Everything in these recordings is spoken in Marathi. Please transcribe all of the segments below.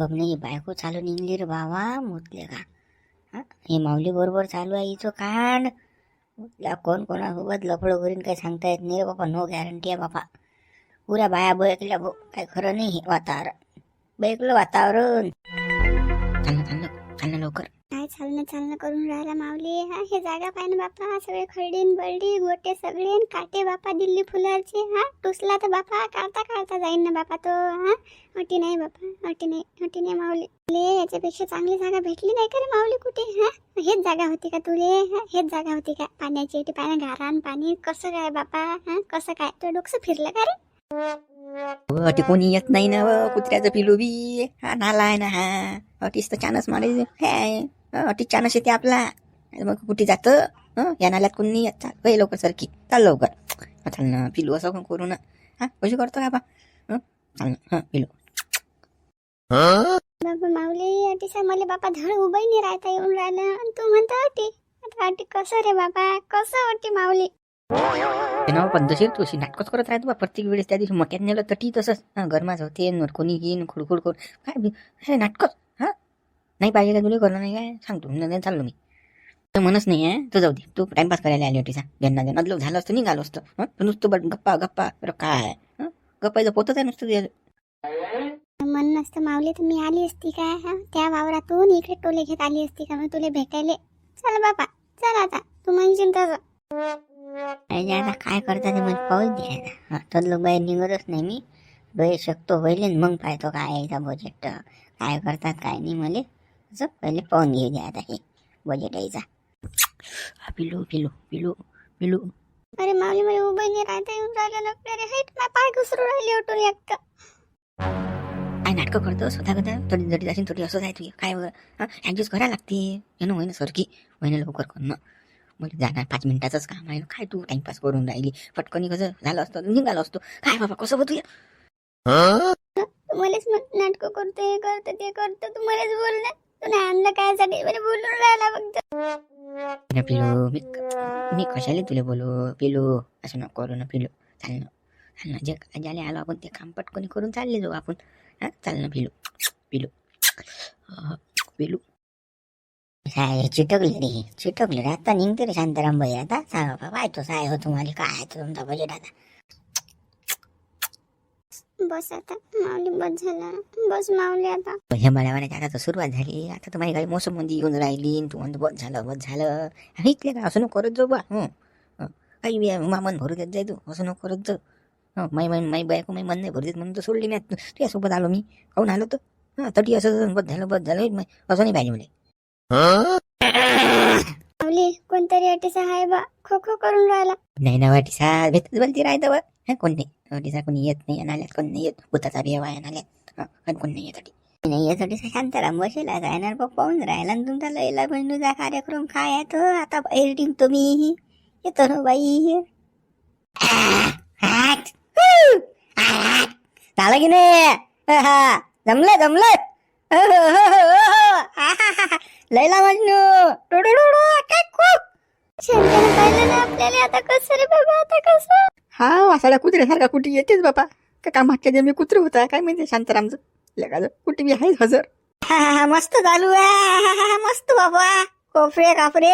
बबने बायको चालू निघली रे बाबा मुतले का? हे? माऊली बरोबर चालू आहे हिचं कांड. मुतल्या कोण कोणासोबत लफडं करीन काही सांगता येत नाही रे बाबा नो गॅरंटी आहे बाबा. पुऱ्या बाया बैकल्या भाऊ काही खरं नाही हे वातावरण. बैकलं वातावरण. चालणं चालणं करून राहिला माऊली हा हे जागा पाय ना बापा. सगळे खरडीन बळडी गोटे सगळे काटे बापा दिल्ली फुलारचे. हा टुसला तर बापा काढता काढता जाईन ना बापा तो. हा अटी नाही बापा अटी नाही अटी नाही माऊली ले याच्यापेक्षा चांगली जागा भेटली नाही का रे माऊली कुठे? हा हेच जागा होती का तुले? हा हेच जागा होती का? पाण्याची ती पाण्या घारान पाणी. कसं काय बापा? हा कसं काय? तो डोकसं फिरलं का रे? कोणी येत नाही ना कुत्र्याचं पिलू बी. हा नाला आहे ना हा. अटीच तर चानस मारे हे अटी चानस येते आपला. मग कुठे जातं? हं? या नाल्यात कोणी नाही येत. चाल वय लवकर सरकी चाल लवकर. चाल ना पिलू असं पण करू ना. हा कशी करतो का बा हं? चाल ना हं पिलू. बाबा माऊली अटीसा मला बापा धड उभं नाही राहता येऊन राहिलं. आणि तू म्हणतो अटी आता अटी कसं रे बाबा? कसं अटी माऊली? ते नाव पद्धतशीर तू अशी नाटकच करत राहतो बा. प्रत्येक वेळेस त्या दिवशी मक्यात नेलं तटी तसंच. गरमाच होते न कोणी येईन खुडखुड करून. काय बी- नाटकच नाही पाहिजे का तुला करणं नाही काय सांगतो चाललो मी तर म्हणच नाही आहे तू जाऊ दे तू टाइमपास करायला आली होती ज्यांना ज्यांना अदलो झालं असतं निघालो असतं हं? तू नुसतं बट गप्पा गप्पा अरे काय हं? गप्पाचं पोतच आहे नुसतं ते. मन नसतं माऊली तर मी आली असती काय हा त्या वावरातून इकडे टोले घेत आली असती का मग तुला भेटायले चल बापा चल आता तू म्हणशील तसं अरे आता काय करता ते मला पाहूच द्यायला तर लोक बाहेर निघतच नाही मी बाहेर शकतो न मग पाहतो काय यायचा बजेट काय करतात काय नाही मला असं पहिले पाहून घेऊ द्या आता हे बजेट यायचा हा, पिलू पिलू पिलू पिलू अरे माऊली मला उभं नाही राहता येऊन राहिलं नको रे हेट ना पाय घुसरू राहिली उठून एकटं काय नाटकं करतो स्वतः कदा थोडी जडी जाशील थोडी असं आहे तुझी काय ॲडजस्ट करायला लागते येणं होईन सरकी होईन लवकर करणं मग जाणार पाच मिनिटाचंच काम आहे काय तू टाइमपास करून राहिली पटकनी कसं झालं असतं निघालं असतो काय बाबा कसं होतं हे? तू मलाच नाटक करतो हे करतो ते करतो तू मलाच बोल आणलं काय साठी मला बोलून राहिला फक्त. ना पिलू मी मी कशाला तुला बोलू? पिलू असं नको करू ना पिलू. चाल ना. चाल ना. जे ज्याला आलो आपण. ते काम पटकन करून चालले जाऊ आपण. हा? चाल ना पिलू. पिलू. पिलू. साय चिटकले रे. चिटकले रे. आता निघते रे शांताराम भाई. आता सांगा बाबा काय तो हो तुम्हाला. काय आहे तुमचा बजेट आता? बस आता माऊली बस झालं. बस माऊली आता. हे मळ्यावाण्याची आता तर सुरुवात झाली. आता तर माझी गाडी मोसममध्ये येऊन राहिली तू म्हणतो बस झालं बस झालं. इथले का असं नको करत जाऊ बा. हं. काही मामन भरू देत जाय तू. असं नको करत जाऊ. हं. माई माई माई बायको माई मन नाही भरू देत म्हणून तर सोडली मी. तुझ्यासोबत आलो मी. काहून आलो तर? हां. तरी असं बस झालं बस झालं. मै- असं नाही पाहिजे मला. माऊली कोणतरी अटीसा आहे बा. खो खो करून राहिला. नाही ना वाटी सा भेटत बोलती राहतं बा कोण नाही. वाटीसा कोणी येत नाही नाल्यात कोण नाही येत भूताचा बी आहे कोण नाही येत नाही यासाठी शांताराम बसेला जाणार बघ पाहून राहिला आणि तुमचा लयला बहिणूचा कार्यक्रम काय आहे तो आता एडिटिंग तुम्ही येतो ना बाई झालं की नाही हा जमलं जमलं लयला हो, हो, हो, लैला पाहिलं ना आपल्याला आता कसं रे बाबा आता कसं हा वासाला कुत्र्यासारखा कुठे येतेच बापा. का का मागच्या जन्मी कुत्र होता? काय माहिती शांतारामचं. लेखाचं कुठे बी आहे हजर. हा हा हा मस्त चालू आहे. हा, हा, हा, मस्त बाबा. कोपरे कापरे.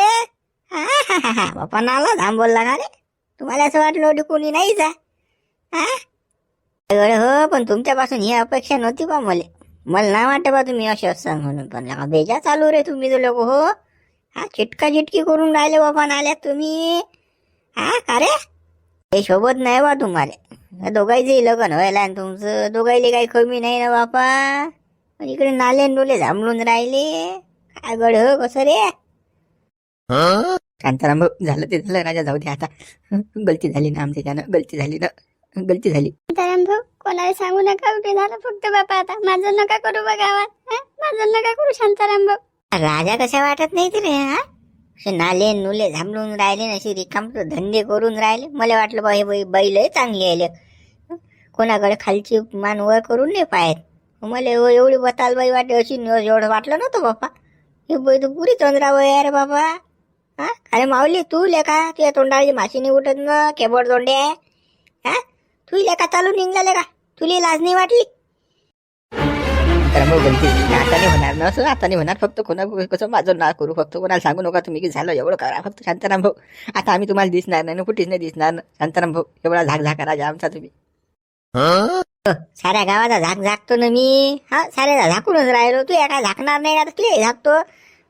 हा हा हा हा बापा नाला थांबवला लागा रे. तुम्हाला असं वाटलं होतं कोणी नाही जा. हो? पण तुमच्यापासून ही अपेक्षा नव्हती बा मला. मला ना वाटत बा तुम्ही असे असं म्हणून पण बेजा चालू रे तुम्ही तो लोक हो. हा चिटका चिटकी करून राहिले बाबा नाल्यात तुम्ही. हा का रे? हे शोभत नाही बा तुम्हाला दोघांचंही लग्न व्हायला आणि तुमचं दोघांले काही कमी नाही ना बापा पण इकडे नाले नोले झांबळून राहिले काय गड हो कसं रे शांताराम झालं ते झालं राजा जाऊ दे आता गलती झाली ना आमच्या त्यानं गलती झाली ना गलती झाली शांताराम भाऊ कोणाला सांगू नका कुठे झालं फक्त बापा आता माझं नका करू बा गावात हं? माझं नका करू शांताराम भाऊ राजा कशा वाटत नाही रे हा असे नाले नुले झांबलून राहिले ना असे रिकाम धंदे करून राहिले. मला वाटलं बा हे बाई बैल चांगली आले कोणाकडे खालची मान वर करून नाही पाहत. मला एव- एवढी बताल बाई वाटे अशी न- एवढं वाटलं नव्हतं बापा हे बाई तर पुरी चंद्रावं आहे बाबा हा? अरे माऊली तू लेखा तुझ्या तोंडाची माशी नाही उठत ना केबड तोंडे आहे. हा? तू लेखा चालू निघला लेका. तुला लाज नाही वाटली? भाऊ गलती झाली. आता नाही होणार ना असं आता नाही होणार फक्त कोणा कसं माझं ना करू फक्त कोणाला सांगू नका तुम्ही की झालं एवढं करा फक्त शांताराम भाऊ आता आम्ही तुम्हाला दिसणार नाही ना कुठेच नाही दिसणार ना शांताराम भाऊ एवढा झाक झाका राजा आमचा तुम्ही. साऱ्या गावाचा झाक झाकतो ना मी. हा साऱ्या झाकूनच राहिलो तू एका झाकणार नाही आता किती झाकतो?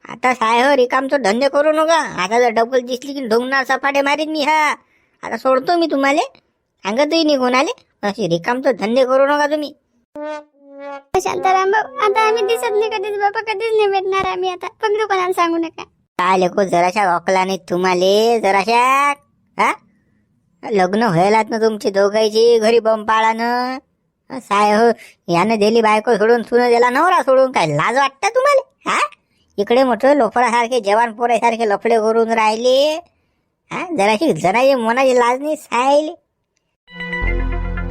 आता साय हो रिकामचं धंदे करू नका. आता जर डबल दिसली की ढोंगणार सपाटे मारीन मी हा. आता सोडतो मी तुम्हाला सांगतही नाही कोणाले अशी रिकामचं धंदे करू नका तुम्ही. शांताराम भाऊ आता आम्ही दिसत नाही कधीच बाबा कधीच नाही भेटणार आम्ही आता. फक्त कोणाला सांगू नका. काय लेको जराशा वाकला नाही तुम्हाले जराशा हा? लग्न व्हायलात ना तुमची दोघांची घरी बंपाळानं साय हो यानं दिली बायको सोडून सुनं दिला नवरा सोडून काय लाज वाटतं तुम्हाला हा? इकडे मोठं लोफरासारखे जवान पोरासारखे लफडे करून राहिले. हा जराशी जरा मनाची लाज नाही सायली?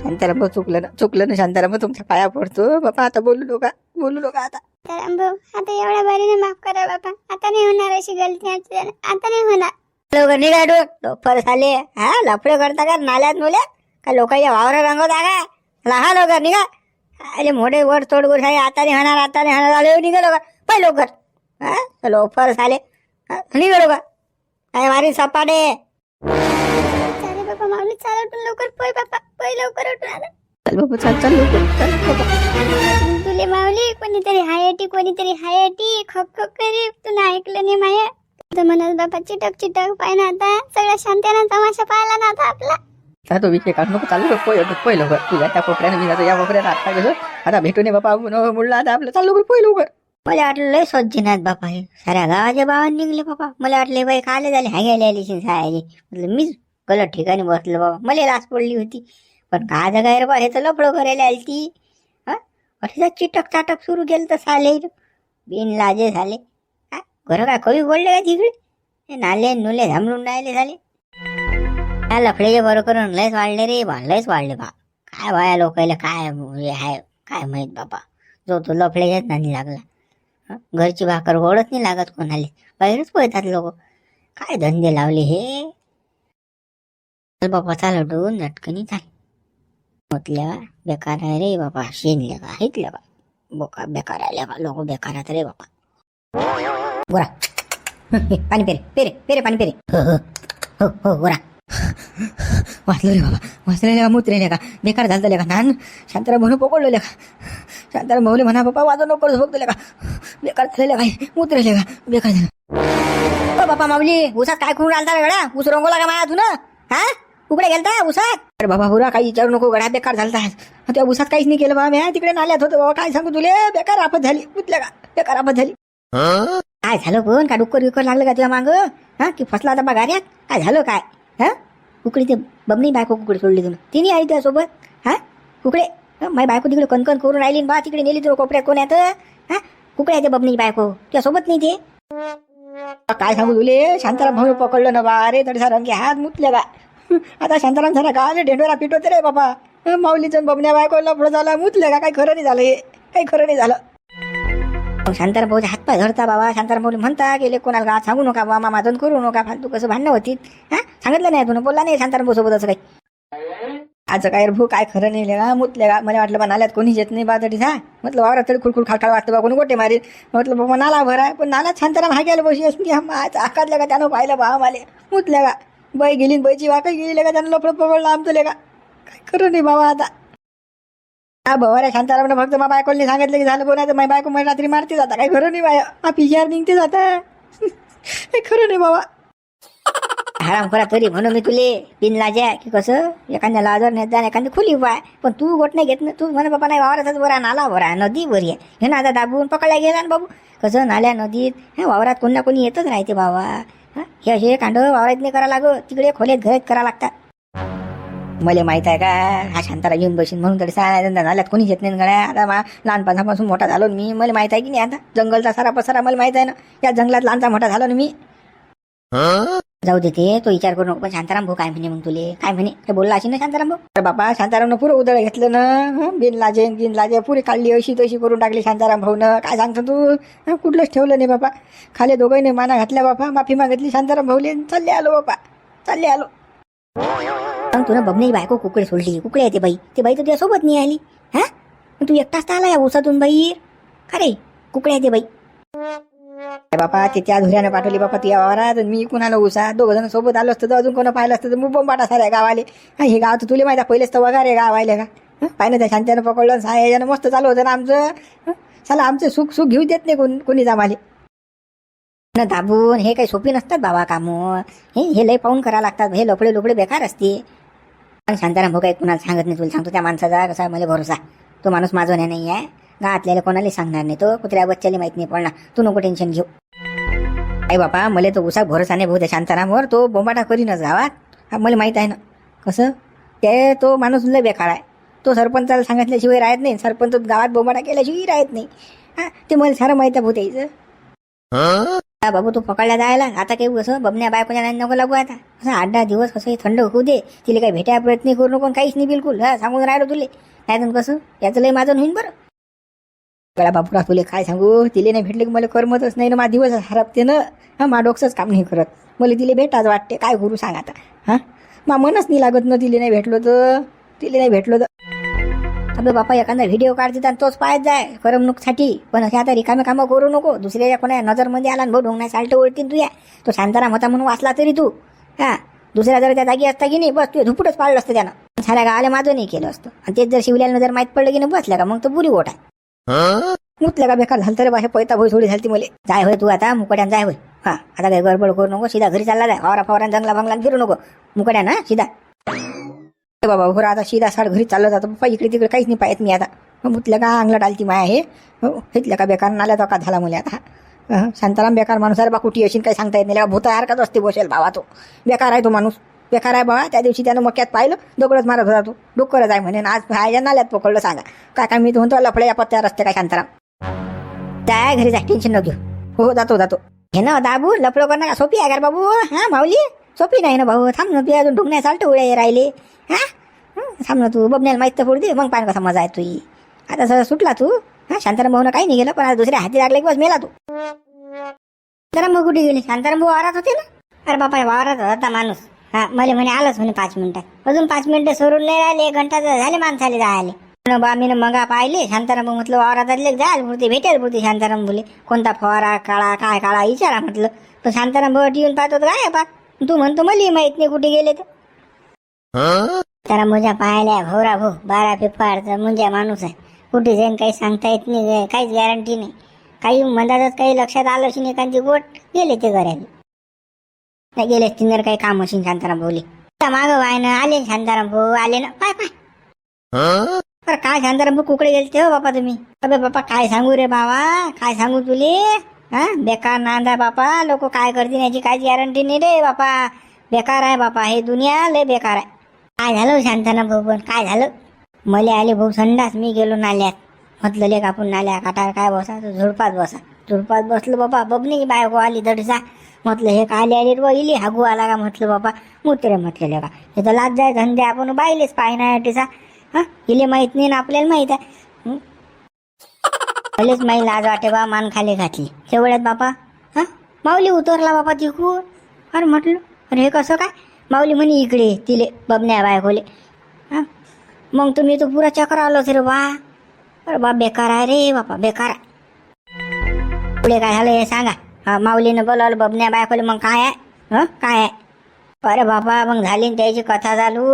शांताराम भाऊ चुकलं ना चुकलं ना शांताराम भाऊ तुमच्या पाया पडतो. बाबा आता बोलू नका बोलू नका आता. शांताराम भाऊ आता एवढ्या बारीने माफ करा बापा आता नाही होणार अशी गलती आता नाही होणार. लोक निघाडू लोफर झाले. हा लफडे करता का? नाल्यात मुल्या? का लोकांच्या वावर रंगवता का? लहान लोक निघा. अरे मोठे वर तोड गोर आहे आता नाही होणार आता नाही होणार. झाले निघा लोक. पै लवकर. हा लोफर झाले. हा, निघा लोक. काय मारी सपाटे. बापा माऊली चाल उठून लवकर पळ बापा पळ लवकर उठून आता. चल बाबा चल चल लवकर चल बाबा. तुले माऊली कोणीतरी हायटी कोणीतरी हायटी खप खप करी तू ऐकलं नाही माया? तर म्हणत बापा चिटक चिटक पाय ना आता सगळ्या शांत्यानं तमाशा पाहिला ना आता आपला. आता तो विषय काढ नको चालू पोय पोय लवकर. तुझ्या त्या कोपऱ्याने मी जातो या कोपऱ्यात आता कसं आता भेटू नये बाबा मुळला आता आपलं. चालू लवकर पोय लवकर. मला वाटलं लय सज्जनात बापा हे. साऱ्या गावाच्या बाबा निघले बाबा. मला वाटले बाई काले झाले हागायला आली सायाची म्हटलं मीच गलत ठिकाणी बसलो बाबा. मला लाच पडली होती. पण काय जगा रे बा हे तर लफडं करायला आली ती. हा? अरे चिटक चाटक सुरू केलं तर साले बिन लाजे झाले. हा? घरं काय कवी बोलले का तिकडे? हे नाले नुले झांबळून राहिले झाले. काय लफडेचे बरं करून लयच वाढले रे बा लयच वाढले बा. काय वाया लोकायला काय हे आहे? काय माहीत बाबा. जो तो लफड्याच्याच नाही लागला घरची भाकर गोडच नाही लागत कोणाला. बाहेरच पळतात लोक. काय धंदे लावले हे? तर बापाचा चाल नटकणी नटकनी म्हटल्या बेकार आहे रे बाबा शेनले का? ऐकल्या का बोका बेकार आल्या का लोक बेकार आहेत रे बाबा. गोरा. पाणी पेरे पेरे पेरे पाणी पेरे. हो हो. हो, हो गोरा. रे बाबा. वाचलेले का मुत्रेले का? बेकार झालं का नान? शांताराम म्हणून पकडलेले का? शांताराम भाऊले म्हणा बाबा वाजव नको झोप का? बेकार झालेले काय मुत्रेले का? बेकार झालं. बापा माऊली उसात काय करून राहिला गडा ऊस रंगवला का माया तुला हा? कुकडे गेलता उसात अरे बाबा बुरा काही विचारू नको गड्या बेकार झालता त्या उसात काहीच नाही केलं बाबा मी तिकडे नाल्यात होतो बाबा काय सांगू तुले? बेकार आपत झाली मुतल्या का? बेकार आपत झाली. काय झालं पण? का डुक्कर विकर लागलं का तुला माग? हा की फसला आता बा गाड्यात काय झालं काय? हा? कुकडी ते बबनी बायको कुकडे सोडली तुम्ही तिने आली त्यासोबत हा? कुकडे माझी बायको तिकडे कणकण करून राहिली बा तिकडे नेली तुला कोपऱ्यात येतं हा? कुकडे आहे ते बबनी बायको. तुझ्यासोबत नाही ते. काय सांगू तुले? शांताराम भाऊ पकडलं ना बा. अरे तडसा रंगे हात मुतले का आता शांताराम झाला का अरे ढेंडोरा पिटवते रे बाबा. माऊलीचं बबन्या बायकोला लफडं झालं मुतले का? काही खरं नाही झालं हे. काही खरं नाही झालं. मग शांताराम भाऊचे हातपाय धरता बाबा. शांताराम भाऊ म्हणता गेले कोणाला का सांगू नका बाबा मामातून करू नका फालतू कसं भांडणं होती. हा? सांगितलं नाही तुला बोलला नाही शांताराम भाऊ सोबत असं काही. आज काय रे भाऊ काय खरं नाही लेगा मुतले का? मला वाटलं बा नाल्यात कोणी येत नाही बा हा? म्हटलं वावरात तरी खुळखुळ खाळखाळ वाटतं बा कोणी गोटे मारील. म्हटलं बाबा नाला भरा. पण नाला शांताराम हा गेला बशी असली आकातल्या का त्यानं पाहिलं बा आम्हाला? मुतल्या का? बाई गेली बैची बाईची वाकई गेली का? त्यानं लपड पकडलं आमचं लेका काय करू नाही बाबा आता? हा बरं शांतारामनं फक्त मा बायकोला सांगितलं की झालं बोलायचं माझी बायको मला रात्री मारते जाता. काय खरं नाही बाया? हा निघते जाता. काय खरं नाही बाबा? हराम खरा तरी म्हणून मी तुले. बिन लाजा की कसं? एखाद्या लाजर नेत जा एखादी खुली उपाय पण तू गोट नाही घेत ना. तू म्हणे बाबा नाही वावरातच बरा नाला बरा नदी बरी आहे हे ना आता दाबून पकडला गेला ना बाबू. कसं नाल्या नदीत? हे वावरात कोण ना कोणी येतच राहते बाबा. हे? असे कांड वावरात करा लागो तिकडे खोलेत घरात करा लागतात मला माहीत आहे का हा शांतारा येऊन बसून म्हणून तरी सांगा नाल्यात कोणीच येत नाही गड्या. आता मा लहानपणापासून मोठा झालो ना मी मला माहीत आहे की नाही आता? जंगलचा सारा पसारा मला माहीत आहे ना? या जंगलात लहानचा मोठा झालो ना मी. जाऊ दे ते तो विचार करू नको. पण शांताराम भाऊ काय म्हणे मग तुले? काय म्हणे? ते बोलला अशी ना शांताराम भाऊ? अरे बाबा शांतारामनं पुरं उदळ घेतलं ना. हं? बिन लाजे बिन लाजे पुरी काढली अशी तशी करून टाकली शांताराम भाऊनं. काय सांगतो तू? कुठलंच ठेवलं नाही बाबा. खाली दोघांनी माना घातल्या बाबा. माफी मागितली शांताराम भाऊले. चालले आलो बाबा. चालले आलो. मग तुला बबनी बायको कुकडे सोडली. कुकडे येते बाई? ते बाई तर तुझ्या सोबत नाही आली. हा? तू एकटाच आला या उसातून बाई. खरे कुकड्या येते बाई? बापा ते त्या धुऱ्यानं पाठवली बापा ती वावरात. आणि मी कुणाला उसा? दोघ जण सोबत आलो असतं तर अजून कोण पाहिलं असतं? तर मग बोंबाटा साऱ्या गावाले. हे गाव तर तुला माहिती आहे, पहिलेच तर वगार आहे गाव आले का पाहिलं त्या शांत्यानं पकडलं सायानं मस्त चालू होतं ना आमचं? चला आमचं सुख सुख घेऊ देत नाही कोण कोणी जामाले. न दाबून हे काही सोपी नसतात बाबा कामं. हे हे लय पाहून करावं लागतात. हे लोकडे लोकडे बेकार असते. पण शांताराम भाऊ काही कुणाला सांगत नाही तुला सांगतो त्या माणसाचा कसा मला भरोसा. तो माणूस माझा नाही आहे गावातल्याला कोणाला सांगणार नाही. तो कुत्र्या बच्च्याला माहीत नाही पडणार. तू नको टेन्शन घेऊ. आई बापा मला तो उसा भरोसा नाही भाऊ शांतारामवर. तो बोंबाटा करीनच गावात हा मला माहीत आहे ना. कसं? ते तो माणूस लय बेकार आहे. तो सरपंचाला सांगितल्याशिवाय राहत नाही. सरपंच गावात बोंबाटा केल्याशिवाय राहत नाही. हा ते मला सारं माहीत आहे भाऊ त्याचं बाबू तू पकडला जायला. आता काही कसं बबन्या बायकोच्या नाही नको लागू आता. असं आठ दहा दिवस कसं थंड होऊ दे. तिला काही भेटायला प्रयत्न करू नको काहीच नाही बिलकुल. हा सांगून राहिलो तुले. नाही तर कसं? याचं लय माझं होईन बरं. गळा बापूरा तुले काय सांगू? तिले नाही भेटले की मला करमतच नाही ना मा दिवस हरपते ना. हा मा डोकसंच काम नाही करत. मला तिले भेटाच वाटते. काय करू सांग आता? हा? मा मनच नाही लागत ना तिले नाही भेटलो तर. तिले नाही भेटलो तर. अबे बापा एखादा व्हिडिओ काढते आणि तोच पाहत जाय करमणूकसाठी. पण असे आता रिकामे कामं करू नको. दुसऱ्याच्या कोणा नजरमध्ये आला आणि भाऊ ढोंगण्या साल्ट ओळखीन तू या तो शांताराम होता म्हणून वाचला तरी तू. हा? दुसऱ्या जर त्या जागी असता की नाही बस तू झुपटच पाडलं असतं त्यानं. साऱ्या गावाला माझं नाही केलं असतं. आणि तेच जर शिवल्यानं जर माहीत पडलं की नाही बसल्या का? मग तो बुरी गोट आहे. मुतल्या का बेकार? झालं तर बाहेर पैता भोई थोडी झाली मले. जाय होय तू आता मुकड्यान जाय होय. हा आता काही गडबड करू नको सीधा घरी चालला जाय वावरा फावरा जंगला बंगला फिरू नको. मुकड्या ना सीधा. बाबा हो आता सीधा साड घरी चालला जातो. पप्पा इकडे तिकडे काहीच नाही पाहत मी आता. मुतल्या का अंगला डालती माया हे? हो हेतल्या का बेकार? नाल्या तो का झाला मुले आता. शांताराम बेकार माणूस अरे बा कुठे येशील? काही सांगता येत नाही. भूता सारखाच असते बसेल बाबा तो. बेकार आहे तो माणूस. बेकार आहे बाबा त्या दिवशी त्यानं मक्यात पाहिलं दगडच मारत होता तू. डोकरच आहे म्हणे आज हायच्या नाल्यात पकडलं सांगा. काय काय मी तो म्हणतो लफड्या या पत्त्यावर रस्ते काय शांताराम. त्या घरी जाय टेन्शन न घेऊ हो जातो जातो. हे ना दाबू लफडं करणं का सोपी आहे का रे बाबू? हा माऊली? सोपी नाही ना भाऊ. थांब ना अजून अजून नाही चालतं उड्या राहिले. हा? थांब ना तू. बबण्याला माहीत तर पडू दे. मग पाहिजे कसा मजा आहे तुई आता सर सुटला तू. हा शांताराम भाऊनं काही नाही गेलं पण आज दुसऱ्या हाती लागले की बस मेला तू. शांताराम भाऊ कुठे गेले? शांताराम भाऊ वावरात होते ना? अरे बापा वावरात होता माणूस. हा मला म्हणे आलंच म्हणे पाच मिनिटात अजून पाच मिनिटं सोडून नाही राहिले एक घंटा झाले माणसाले जायले. म्हणून बा मी मगा पाहिले शांताराम म्हटलं वावरात आले पुरते भेटेल पुरते शांताराम बोले. कोणता फवारा काळा काय काळा विचारा म्हटलं. पण शांताराम भट येऊन पाहतो काय पा तू म्हणतो मला माहीत नाही कुठे गेले तर. त्याला मुजा पाहिल्या भोरा भाऊ बारा पिपाडचा मुंजा माणूस आहे. कुठे जाईन काही सांगता येत नाही काहीच गॅरंटी नाही. काही मधातच काही लक्षात आलं असेल एखादी गोट गेले ते घराला नाही गेले तिंदर काही काम असेल शांताराम भाऊले. माग वाय ना आले शांताराम भाऊ आले ना. पाय पाय. बरं काय शांताराम भाऊ कुकडे गेलते हो बापा तुम्ही? अबे बापा काय सांगू रे बाबा? काय सांगू तुले? हा? बेकार नांदा बापा. लोक काय करतील याची काहीच गॅरंटी नाही रे बापा. बेकार आहे बापा हे दुनिया लय बेकार आहे. काय झालं हो शांताराम भाऊ पण? काय झालं? मले आले भाऊ संडास मी गेलो नाल्यात. म्हटलं लेक आपण नाल्या काटार काय बसा? झुडपात बसा. झुडपात बसलो बाबा बबनी बायको आली दडसा. म्हटलं हे का आले व इली हागू आला का? म्हटलं बाबा मुत्रे म्हटलं का? हे तर लाज जाय धंदे आपण बाईलेच पाहिना टिसा हा? इले माहीत नाही ना आपल्याला माहीत आहे. भलेच माई लाज वाटे बा मान खाली घातली. तेवढ्यात बापा. हा? माऊली उतरला बापा तिकून? अरे म्हटलं अरे हे कसं काय? माऊली म्हणे इकडे तिले बबन्या बायकोले हा? मग तुम्ही तो पुरा चक्र आलोच रे बा. अरे बा बेकार आहे रे बापा बेकार आहे. पुढे काय झालं हे सांगा. माऊलीनं बोलावलं बबन्या बायकोले मग काय आहे? हं? काय आहे? अरे बाबा मग झाली न त्याची कथा चालू.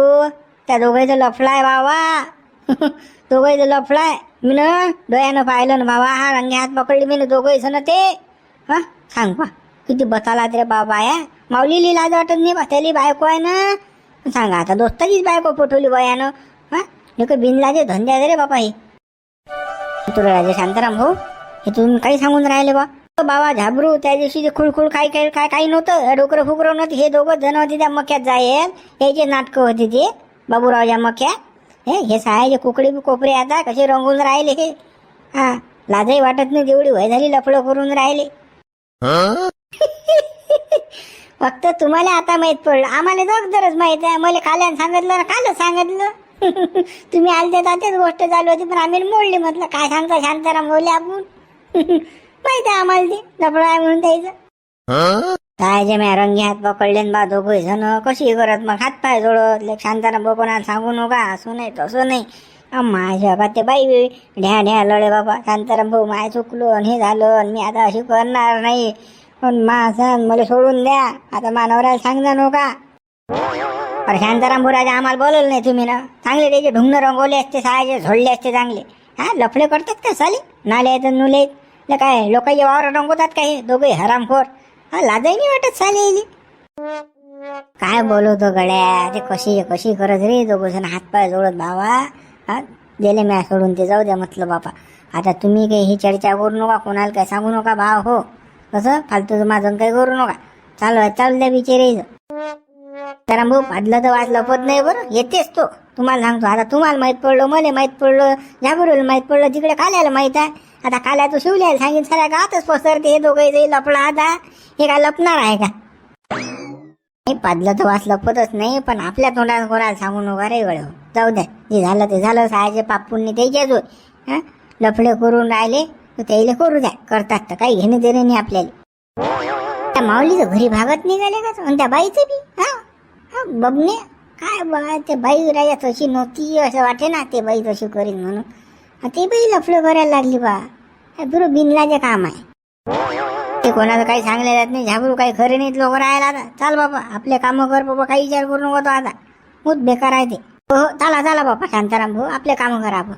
त्या दोघांचं लफलाय बाबा. दोघांचं लफलाय मी ना डोळ्यानं पाहिलं ना बाबा हा रंगे हात पकडले मी ना दोघं ना ते. हा? सांग पा किती बसालात रे बाबा या. माऊली लाज वाटत नाही बा त्याली बायको आहे ना. सांगा आता दोस्ताचीच बायको पटवली बयानं हा हे? काही बिनलाजे धंदे आहे रे बाबा हे. तुला राजे शांताराम भाऊ हे तुम्ही काही सांगून राहिले बा. बाबा झाबरू त्या दिवशी ते खुळखुळ काय काय काय काही नव्हतं डोकरं फुकरं नव्हतं हे दोघं जण होते त्या मक्यात हे जे नाटकं होते ते बाबूरावच्या मक्यात. हे हे सहायचे कुकडे बी कोपरे आता कसे रंगून राहिले हे. हा लाजही वाटत नाही तेवढी वय झाली लफडं करून राहिले. फक्त तुम्हाला आता माहीत पडलं. आम्हाला अगोदरच माहीत आहे. मला खाल्यानं सांगितलं ना कालच सांगितलं. तुम्ही आलते तर तेच गोष्ट चालू होती पण आम्ही मोडली म्हटलं काय सांगता शांताराम बोलले आपण. पाहिजे आम्हाला ते. लफडं आहे म्हणून द्यायचं काय जे म्या रंगी हात पकडले बा दोघे जण. कशी करत मग हात पाय जोडत. लेक शांताराम कोणाला सांगू नका. असं नाही तसं नाही. माझ्या बाबा ते बाई ढ्या ढ्या लढे बाबा. शांताराम भाऊ माय चुकलो आणि हे झालं आणि मी आता अशी करणार नाही. पण मा मला सोडून द्या. आता मानवराला सांगजा नका. पण शांताराम भाऊ राजा आम्हाला बोलवलं नाही तुम्ही ना. चांगले त्याचे ढुंगणं रंगवले असते सहायचे झोडले असते चांगले. हा लफडे करतात का साली? नाले आहेत नुले आहेत. ले काय लोक येवावर रंगवतात काही हे? दोघे हरामखोर. हा लाजही नाही वाटत चालेली काय काय बोलवतो गड्या? ते कशी कशी करत रे? दोघ जण हातपाय जोडत भावा. हा गेले मॅ सोडून ते जाऊ द्या म्हटलं बापा. आता तुम्ही काही ही चर्चा करू नका कोणाला काय सांगू नका भाव हो. कसं? फालतू माझं काही करू नका. चालू आहे चालू द्या बिचारे तर भाऊ पाडलं तर वाचलं पत नाही बरं? येतेच तो. तुम्हाला सांगतो आता तुम्हाला माहीत पडलं मला माहीत पडलं जागरूला माहीत पडलं तिकडे काल्याला माहीत आहे. आता काल्या तू शिवल्याला सांगितलं का गावातच पसरते हे दोघं लपला आता हे काय लपणार आहे का? नाही पाडलं तर वाच लपतच नाही पण आपल्या तोंडात कोणाला सांगून उभा रे गळ जाऊ द्या जे झालं ते झालं सायाचे पापूंनी पुण्य त्याच्याच होय लफडे करून राहिले तर त्याला करू द्या. करतात तर काही घेणे देणे नाही आपल्याला. त्या माऊलीचं घरी भागत निघाले का आणि त्या बाईचं बी? हा? हा बबने काय बा ते बाई राजा तशी नव्हती असं वाटे ना ते बाई तशी करीन म्हणून. ते बाई लफडे करायला लागली बा. हे बिनलाचे काम आहे. ते कोणाला काही सांगले जात नाही. झाबरू काही खरे नाहीत लोक राहायला आता. चाल बाबा आपले कामं कर बाबा. काही विचार करू नको तो आता. मूत बेकार आहे ते. हो हो, चला चला बाबा. शांताराम भाऊ आपले कामं करा आपण.